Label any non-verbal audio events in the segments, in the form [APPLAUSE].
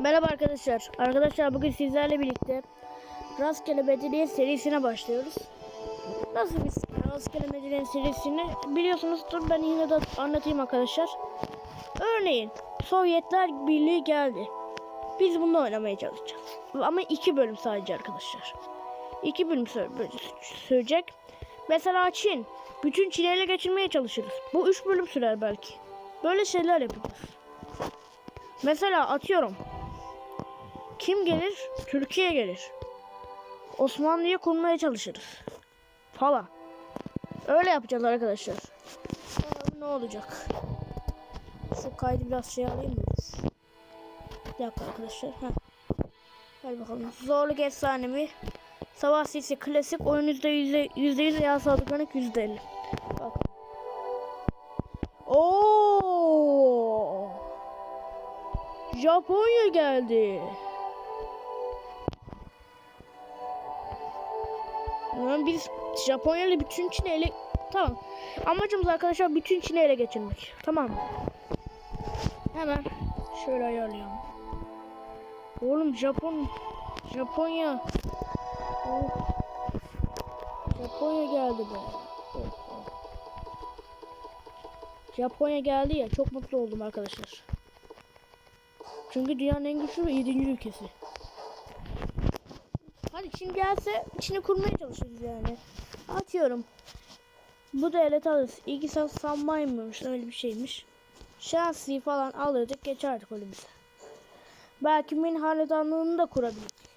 Merhaba arkadaşlar. Arkadaşlar bugün sizlerle birlikte Rastgele Medeniyet serisine başlıyoruz. Nasıl bir Rastgele Medeniyet serisini biliyorsunuzdur. Ben yine de anlatayım arkadaşlar. Örneğin Sovyetler Birliği geldi. Biz bunu oynamaya çalışacağız. Ama iki bölüm sadece arkadaşlar. İki bölüm sürecek. Mesela Çin. Bütün Çin'i ele geçirmeye çalışırız. Bu üç bölüm sürer belki. Böyle şeyler yapacağız. Mesela atıyorum. Kim gelir? Türkiye gelir. Osmanlı'yı kurmaya çalışırız. Falan. Öyle yapacağız arkadaşlar. Bakalım ne olacak. Şu kaydı biraz şey alayım mı? Bir dakika arkadaşlar. Heh. Hadi bakalım. Zorluk efsanevi. Savaş sesi klasik. Oyun yüzde yüzde yüzde yüz yağ sağlıklanık yüzde elli. Bak. Oo. Japonya geldi. Lan biz Japonya ile bütün Çin'i ele... Tamam. Amacımız arkadaşlar bütün Çin'i ele geçirmek. Tamam? Hemen şöyle ayarlayalım. Oğlum Japon... Japonya... Oh. Japonya geldi be. Japonya geldi ya çok mutlu oldum arkadaşlar. Çünkü dünyanın en güçlü ve 7. ülkesi. Hadi Çin gelse Çin'i kurmaya çalışırız yani. Atıyorum. Bu devlet alırız. İnsan sanmaymış öyle bir şeymiş. Şansı falan alırdık geçerdik önümüze. Belki Min hanedanlığını da kurabilirdik.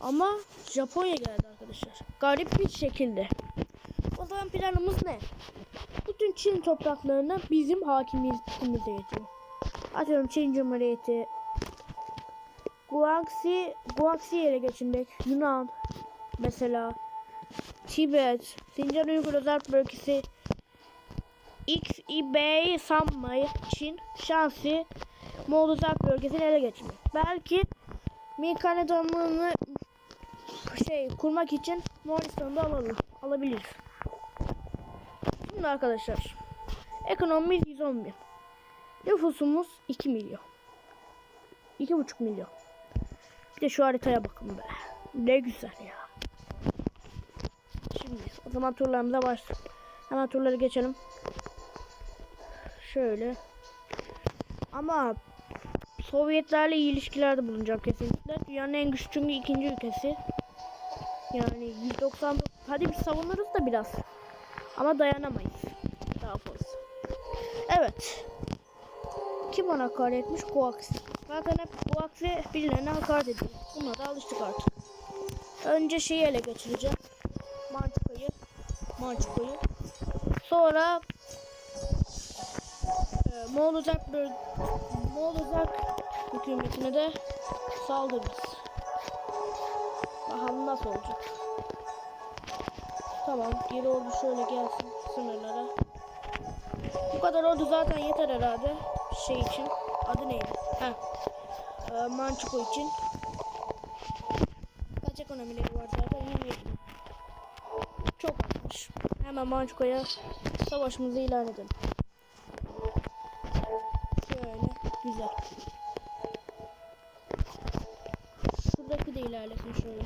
Ama Japonya geldi arkadaşlar. Garip bir şekilde. O zaman planımız ne? Bütün Çin topraklarını bizim hakimiyetimize getiriyor. Atıyorum Çin Cumhuriyeti, Guangxi, Guangxi'yi ele geçirmek, Yunan mesela, Tibet, Sincan Uygur Özerk Bölgesi, X, eBay, Sanmay, Çin, Şansi, Moğol Özerk Bölgesi'ni ele geçirmek. Belki Ming Hanedanlığı'nı şey kurmak için Moğolistan'da alalım, alabiliriz. Şimdi arkadaşlar, ekonomimiz 110 bin. Nüfusumuz 2 milyon. 2,5 milyon. De şu haritaya bakın be. Ne güzel ya. Şimdi o zaman turlarımıza başlayalım. Hemen turları geçelim. Şöyle. Ama Sovyetlerle iyi ilişkilerde bulunacak kesinlikle. Dünyanın en güçlü çünkü ikinci ülkesi. Yani 190 hadi bir savunuruz da biraz. Ama dayanamayız. Daha fazla. Evet. Kim bana hakaret etmiş? Koaksi. Zaten hep Koaksi birilerine hakaret ediyor. Buna da alıştık artık. Önce şeyi ele geçireceğim. Mançuka'yı. Mançuka'yı. Sonra e, Moğol Uzak böl Moğol Uzak hükümetine de saldırırız. Bakalım nasıl olacak. Tamam. Geri ordu şöyle gelsin sınırlara. Bu kadar ordu zaten yeter herhalde. Şey için. Adı neydi? Ee, Mançuko için. Kaç ekonomileri var zaten? 27. Çok azmış. Hemen Mançuko'ya savaşımızı ilan edelim. Şöyle. Güzel. Şuradaki de ilerlesin şöyle.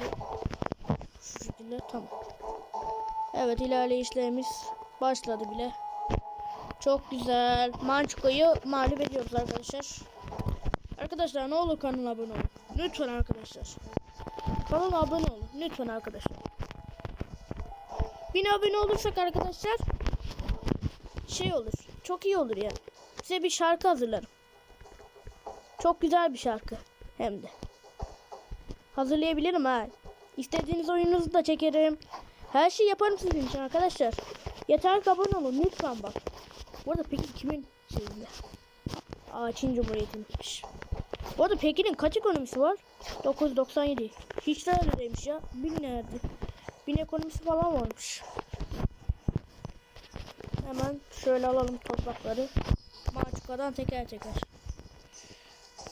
Şu şekilde. Tamam. Evet ilerleyişlerimiz başladı bile. Çok güzel. Mançuko'yu mağlup ediyoruz arkadaşlar. Arkadaşlar ne olur kanala abone olun. Lütfen arkadaşlar. Kanala abone olun. Lütfen arkadaşlar. Bin abone olursak arkadaşlar şey olur. Çok iyi olur yani. Size bir şarkı hazırlarım. Çok güzel bir şarkı. Hem de. Hazırlayabilirim ha. İstediğiniz oyununuzu da çekerim. Her şeyi yaparım sizin için arkadaşlar. Yeter ki abone olun lütfen bak. Bu arada Pekin kimin şeyinde? Aa Çin Cumhuriyeti'nmiş. Bu arada Pekin'in kaç ekonomisi var? 997. Hiç de öyle demiş ya. Bin nerede? Bin ekonomisi falan varmış. Hemen şöyle alalım toprakları. Maçukadan teker teker.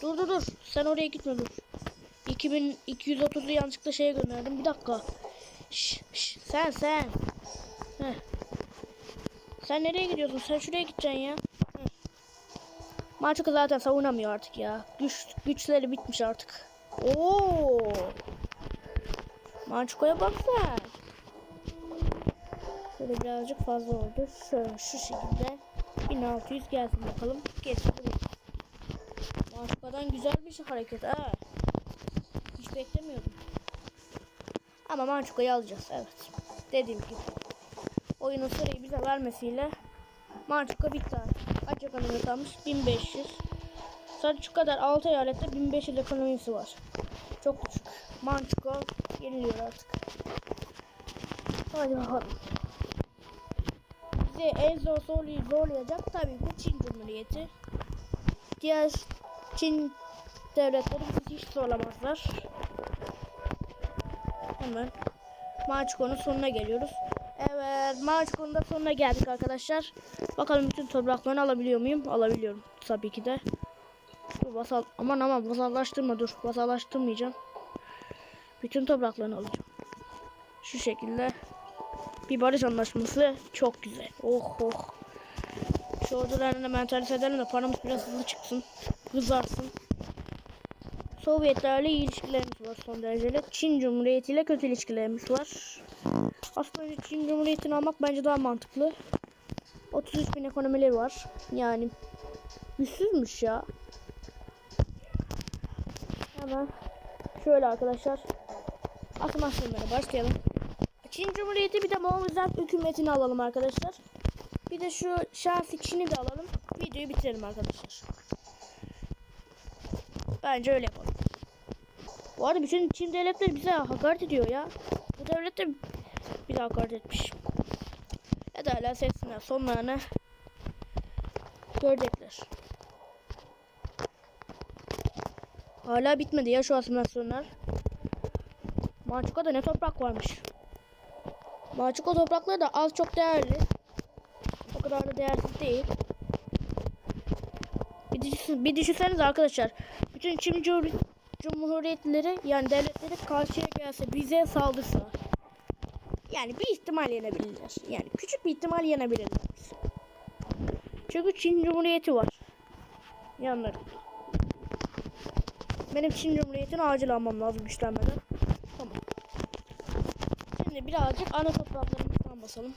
Dur dur dur. Sen oraya gitme dur. 2230'u yanlışlıkla şeye gönderdim. Bir dakika. Şş, şş, sen sen. Heh. Sen nereye gidiyorsun? Sen şuraya gideceksin ya. Mançuka zaten savunamıyor artık ya. Güç güçleri bitmiş artık. Oo! Mançuka'ya bak sen. Şöyle birazcık fazla oldu. Şöyle şu şekilde 1600 gelsin bakalım. Geçti. Mançuka'dan güzel bir şey hareket ha. Hiç beklemiyordum. Ama Mançuka'yı alacağız evet. Dediğim gibi. Oyunun sırayı bize vermesiyle Mançuka bitti artık. Kaç ekonomi kalmış? 1500. Sadece şu kadar 6 eyalette 1500 ekonomisi var. Çok küçük. Mançuka yeniliyor artık. Hadi bakalım. Bizi en zor soruyu zorlayacak tabii ki Çin Cumhuriyeti. Diğer Çin devletleri bizi hiç zorlamazlar. Hemen Maçko'nun sonuna geliyoruz. Evet Maçko'nun da sonuna geldik arkadaşlar. Bakalım bütün topraklarını alabiliyor muyum? Alabiliyorum tabii ki de. Dur, vasal aman aman vasallaştırma dur. Vasallaştırmayacağım. Bütün topraklarını alacağım. Şu şekilde. Bir barış anlaşması çok güzel. Oh oh. Şu ordularını da mentalize edelim de paramız biraz hızlı çıksın. Hızlarsın. Sovyetlerle iyi ilişkilerimiz var son derecede. Çin Cumhuriyeti ile kötü ilişkilerimiz var. Aslında Çin Cumhuriyeti'ni almak bence daha mantıklı. 33 bin ekonomileri var. Yani güçsüzmüş ya. Hemen şöyle arkadaşlar. Atmasyonlara başlayalım. Çin Cumhuriyeti bir de Moğolistan hükümetini alalım arkadaşlar. Bir de şu şahsi Çin'i de alalım. Videoyu bitirelim arkadaşlar. Bence öyle yapalım. Bu arada bütün Çin devletleri bize hakaret ediyor ya. Bu devlet bize hakaret etmiş. Ya da hala sessinler sonlarını görecekler. Hala bitmedi ya şu asimilasyonlar. Maçuka'da ne toprak varmış. Maçuka toprakları da az çok değerli. O kadar da değersiz değil. Bir, düşün, bir düşünsenize arkadaşlar. Bütün Çin Cumhur- Cumhuriyetleri yani devletleri karşıya gelse bize saldırsa. Yani bir ihtimal yenebilirler. Yani küçük bir ihtimal yenebilirler. Çünkü Çin Cumhuriyeti var. Yanlarında. Benim Çin Cumhuriyeti'ni acil almam lazım güçlenmeden. Tamam. Şimdi birazcık ana topraklarımızdan basalım.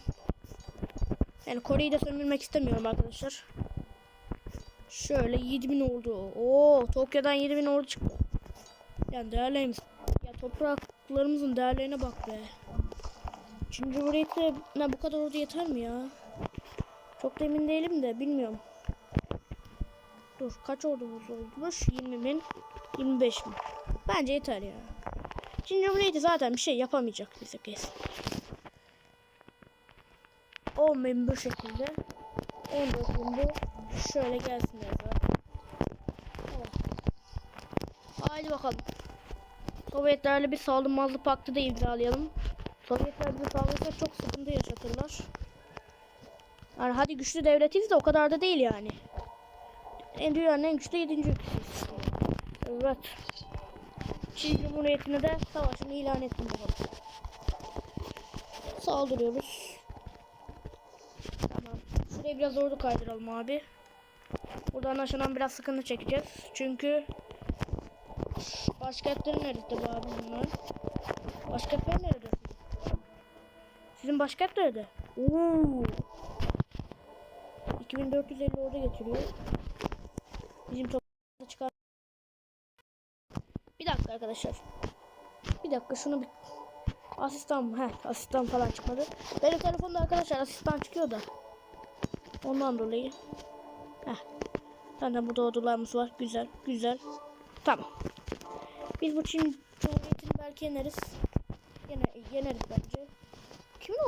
Yani Kore'yi de sömürmek istemiyorum arkadaşlar. Şöyle 7000 oldu. Oo, Tokyo'dan 7000 ordu çıktı. Yani değerlerimiz. Ya topraklarımızın değerlerine bak be. Çin Cumhuriyeti'ne bu kadar ordu yeter mi ya? Çok da emin değilim de bilmiyorum. Dur kaç ordumuz olmuş? 20 bin, 25 bin. Bence yeter ya. Çin Cumhuriyeti zaten bir şey yapamayacak bize kesin. 10 bin bu şekilde. 14 bin bu. Şöyle gelsin zaten. Tamam. Haydi bakalım. Sovyetlerle bir saldırmazlık paktı da imzalayalım. Sovyetler bize saldırırsa çok sıkıntı yaşatırlar. Yani hadi güçlü devletiz de o kadar da değil yani. En dünyanın en güçlü 7. ülkesiyiz. Evet. Çin Cumhuriyeti'ne de savaşını ilan ettim bakalım. Saldırıyoruz. Tamam. Şuraya biraz ordu kaydıralım abi. Buradan aşağıdan biraz sıkıntı çekeceğiz. Çünkü başkentleri nerede abi bunlar? Başkentler nerede? Sizin başkent nerede? Oo. 2450 orada getiriyor. Bizim toplamda çıkar. Bir dakika arkadaşlar. Bir dakika şunu bir asistan he asistan falan çıkmadı. Benim telefonda arkadaşlar asistan çıkıyor da. Ondan dolayı. Heh. Zaten burada odalarımız var. Güzel, güzel. Tamam. Biz bu Çin Cumhuriyeti'ni belki yeneriz. Yine, yeneriz bence.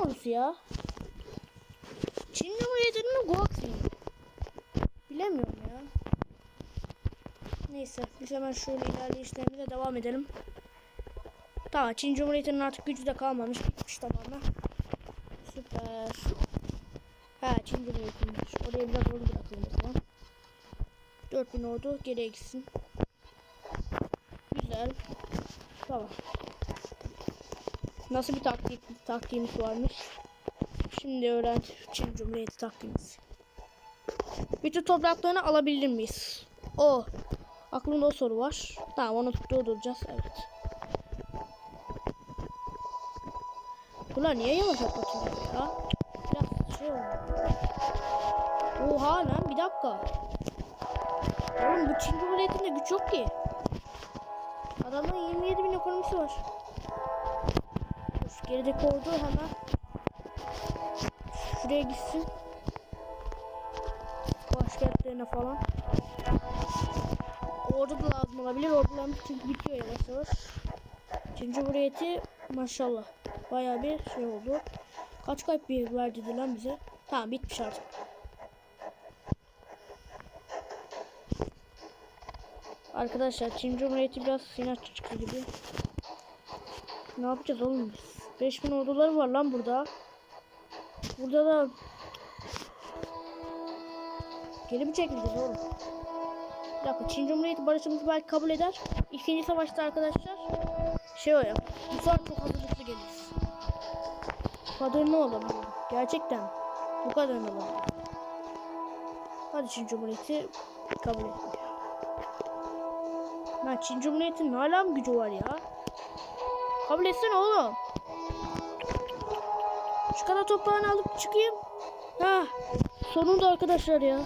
Ordusu ya? Çin Cumhuriyeti'nin mi Guangxi mi? Bilemiyorum ya. Neyse biz hemen şöyle ilerleyişlerimize devam edelim. Tamam Çin Cumhuriyeti'nin artık gücü de kalmamış. Bitmiş tamamen. Süper. Ha Çin Cumhuriyeti'nmiş. Oraya biraz ordu bırakalım o zaman. 4000 ordu geriye gitsin. Güzel. Tamam. Nasıl bir taktik taktiğimiz varmış? Şimdi öğren Çin Cumhuriyeti taktiğimiz. Bütün topraklarını alabilir miyiz? O. Aklımda o soru var. Tamam onu dolduracağız. Evet. Bunlar niye yavaş atlatıyor ya? Biraz şey oldu. Oha lan bir dakika. Oğlum bu Çin Cumhuriyeti'nde güç yok ki. Adamın 27 bin ekonomisi var. Dur, gerideki ordu hemen şuraya gitsin. Başkentlerine falan. Ordu da lazım olabilir. Ordularımız çünkü bitiyor yavaş yavaş. Çin Cumhuriyeti maşallah. Bayağı bir şey oldu. Kaç kalp bir verdi lan bize? Tamam bitmiş artık. Arkadaşlar Çin Cumhuriyeti biraz inatçı çıktı gibi. Ne yapacağız oğlum biz? 5000 orduları var lan burada. Burada da geri mi çekileceğiz oğlum? Bir dakika Çin Cumhuriyeti barışımızı belki kabul eder. İkinci savaşta arkadaşlar şey o ya. Bu sefer çok hazırlıklı geliriz. Bu kadar ne olabilir? Gerçekten bu kadar ne olabilir? Hadi Çin Cumhuriyeti kabul etmiyor. Lan Çin Cumhuriyeti'nin hala mı gücü var ya? Kabul etsene oğlum. Şu kadar toprağını alıp çıkayım. Ha, sonunda arkadaşlar ya.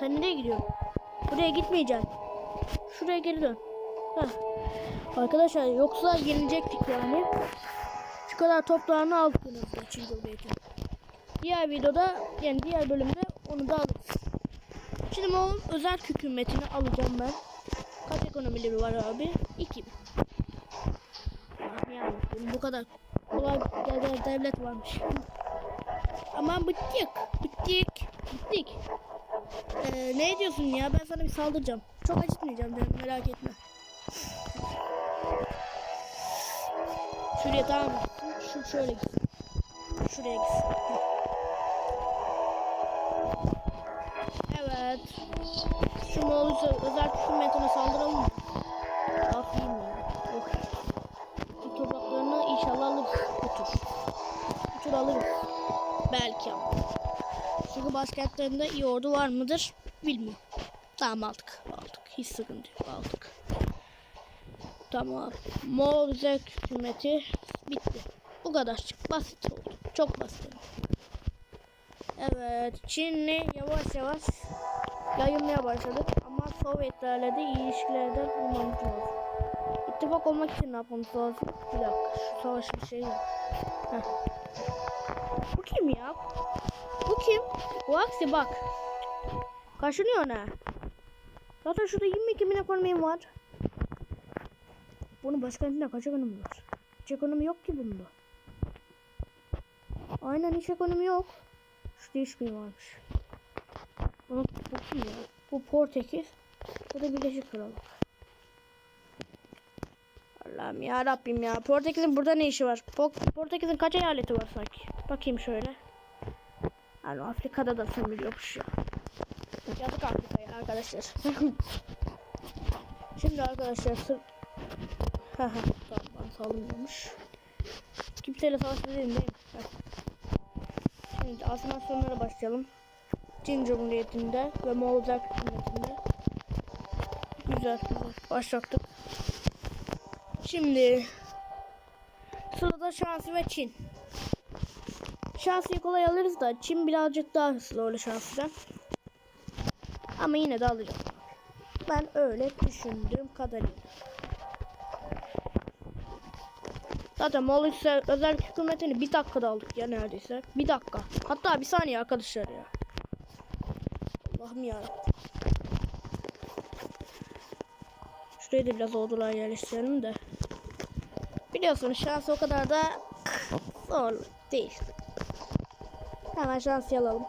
Sen nereye gidiyorsun? Buraya gitmeyeceksin. Şuraya geri dön. Heh. Arkadaşlar yoksa yenilecektik yani. Şu kadar toprağını aldık en azından Çin Cumhuriyeti. Diğer videoda yani diğer bölümde onu da alırız. Şimdi o özel hükümetini alacağım ben. Ekonomileri var abi? 2. Yani bu kadar kolay bir devlet varmış. Aman bittik. Bittik. Bittik. Ee, ne diyorsun ya? Ben sana bir saldıracağım. Çok acıtmayacağım canım merak etme. Şuraya tamam? Şu şöyle gitsin. Şuraya gitsin. Evet. Şu Moğol'u özel hükümetine saldıralım mı? Aferin ya. Oh. Bu topraklarını inşallah alırız. Bu tur. Bu. Belki ama. Çünkü başkentlerinde iyi ordu var mıdır? Bilmiyorum. Tamam aldık. Aldık. Hiç sıkıntı yok. Aldık. Tamam. Moğol özel hükümeti bitti. Bu kadar. Basit oldu. Çok basit. Evet. Çinli yavaş yavaş yayılmaya başladık. Ama Sovyetlerle de iyi ilişkilerden bulmamız lazım. İttifak olmak için ne yapmamız lazım? Bir dakika. Şu savaş bir şey yok. Heh. Bu kim ya? Bu kim? Bu aksi bak. Kaşınıyor ne? Zaten şurada 22 bin ekonomim var. Bunun başkentinde kaç ekonomi var? Hiç ekonomi yok ki bunda. Aynen hiç ekonomi yok. Şurada hiç bin varmış. Bu kim ya? Bu Portekiz. Bu da Birleşik Krallık. Allah'ım ya Rabbim ya. Portekiz'in burada ne işi var? Po- Portekiz'in kaç eyaleti var sanki? Bakayım şöyle. Yani Afrika'da da sömürüyormuş ya. Yazık Afrika'ya arkadaşlar. [LAUGHS] Şimdi arkadaşlar sır... Tamam ben. Kimseyle savaş değil mi? Şimdi asimilasyonlara başlayalım. Çin Cumhuriyeti'nde ve Moğollar hükümetinde. Güzel güzel başlattık. Şimdi sırada Şansı ve Çin. Şansi'yi kolay alırız da Çin birazcık daha hızlı öyle Şansi'den. Ama yine de alacağım. Ben öyle düşündüğüm kadarıyla. Zaten Moğol özel hükümetini bir dakikada aldık ya neredeyse. Bir dakika. Hatta bir saniye arkadaşlar ya. Allah'ım ya. Şuraya biraz ordular yerleştirelim de. Biliyorsunuz şans o kadar da zor değil. Hemen şansı alalım.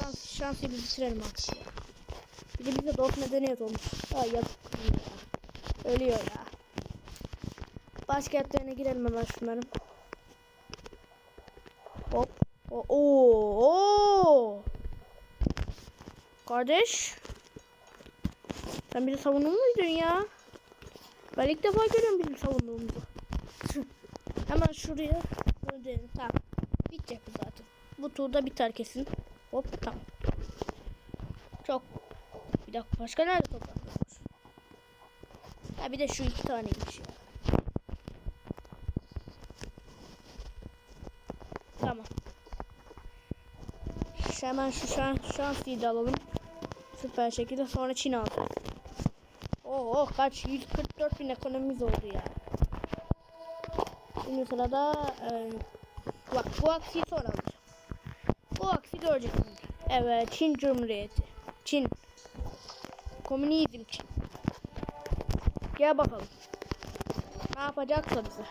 Şans, şansı bir bitirelim artık. Bir de bize dost medeniyet olmuş. Ay yazık. ya. Ölüyor ya. Başkentlerine girelim hemen şunların. Hop. Oo. Oo. Kardeş. Sen bizi savunur muydun ya? Ben ilk defa görüyorum bizim savunduğumuzu. [LAUGHS] Hemen şuraya gönderelim. Tamam. Bitecek bu zaten. Bu turda biter kesin. Hop tamam. Çok. Bir dakika başka nerede toprak var? Ha bir de şu iki taneymiş ya. Tamam. Hemen şu şans, şanslıyı da alalım. Süper şekilde sonra Çin alacağız. Oo oh, kaç 144 bin ekonomimiz oldu ya. Şimdi sırada e, bak bu aksiyi sonra alacağım. Bu aksi göreceksiniz. Evet Çin Cumhuriyeti. Çin. Komünizm Çin. Gel bakalım. Ne yapacaksa bize.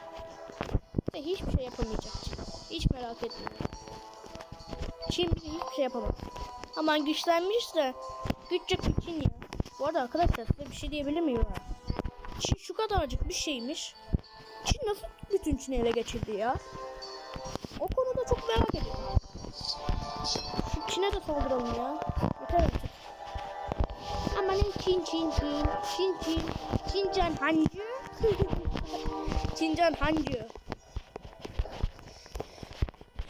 Hiçbir şey yapamayacak. Hiç merak etmeyin. Çin bize hiçbir şey yapamaz. Aman güçlenmiş de güçlük bir Çin ya. Bu arada arkadaşlar size bir şey diyebilir miyim ya? Çin şu kadarcık bir şeymiş. Çin nasıl bütün Çin'i ele geçirdi ya? O konuda çok merak ediyorum. Şu Çin'e de saldıralım ya. Yeter artık. Amanın Çin Çin Çin Çin Çin Çincan Hancı [LAUGHS] Çincan Hancı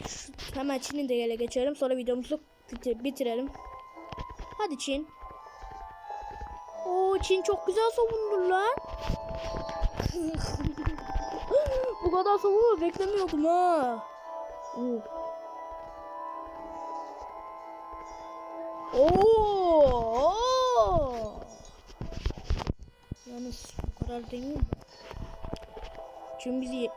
Şu- Hemen Çin'i de ele geçelim sonra videomuzu bitir- bitirelim. Hadi Çin. Oo Çin çok güzel savundu lan. [LAUGHS] Bu kadar savunma beklemiyordum ha. Oo. oo. Yalnız bu kadar değil mi? Çin bizi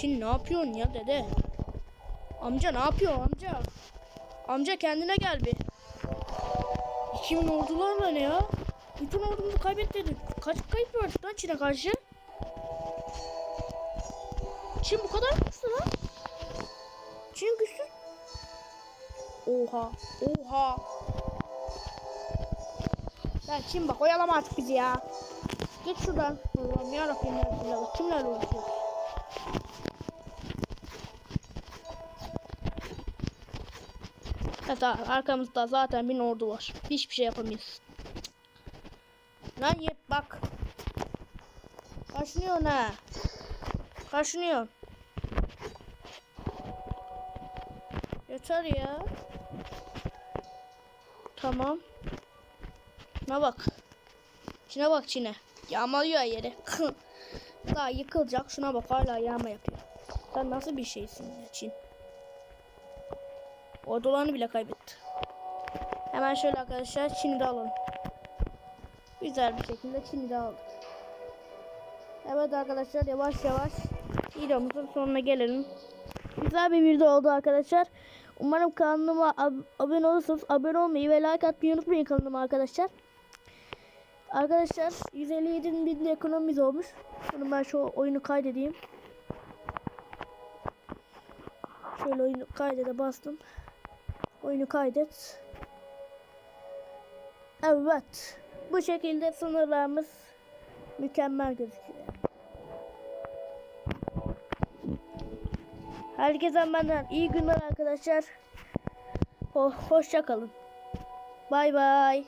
Çin ne yapıyorsun ya dede? Amca ne yapıyor amca? Amca kendine gel bir. 2000 ordularla ne ya? Bütün ordumuzu kaybettirdik. Kaç kayıp verdik lan Çin'e karşı? Çin bu kadar güçlü lan? Çin güçlü. Oha. Oha. Lan Çin bak oyalama artık bizi ya. Git şuradan. Allah'ım yarabbim ya Resulallah. Kimlerle Hatta arkamızda zaten bir ordu var. Hiçbir şey yapamayız. Lan yep bak. Kaşınıyor ha. Kaşınıyor. Yeter ya. Tamam. Şuna bak. Şuna bak Çin'e. Yağmalıyor yeri. [LAUGHS] Daha yıkılacak. Şuna bak hala yağma yapıyor. Sen nasıl bir şeysin ya Çin? Ordularını bile kaybetti. Hemen şöyle arkadaşlar Çin'i de alalım. Güzel bir şekilde Çin'i de aldık. Evet arkadaşlar yavaş yavaş videomuzun sonuna gelelim. Güzel bir video oldu arkadaşlar. Umarım kanalıma ab- abone olursanız abone olmayı ve like atmayı unutmayın kanalıma arkadaşlar. Arkadaşlar 157 bin ekonomimiz olmuş. Bunu ben şu oyunu kaydedeyim. Şöyle oyunu kaydede bastım. Oyunu kaydet. Evet. Bu şekilde sınırlarımız mükemmel gözüküyor. Herkese benden iyi günler arkadaşlar. Ho hoşça kalın. Bay bay.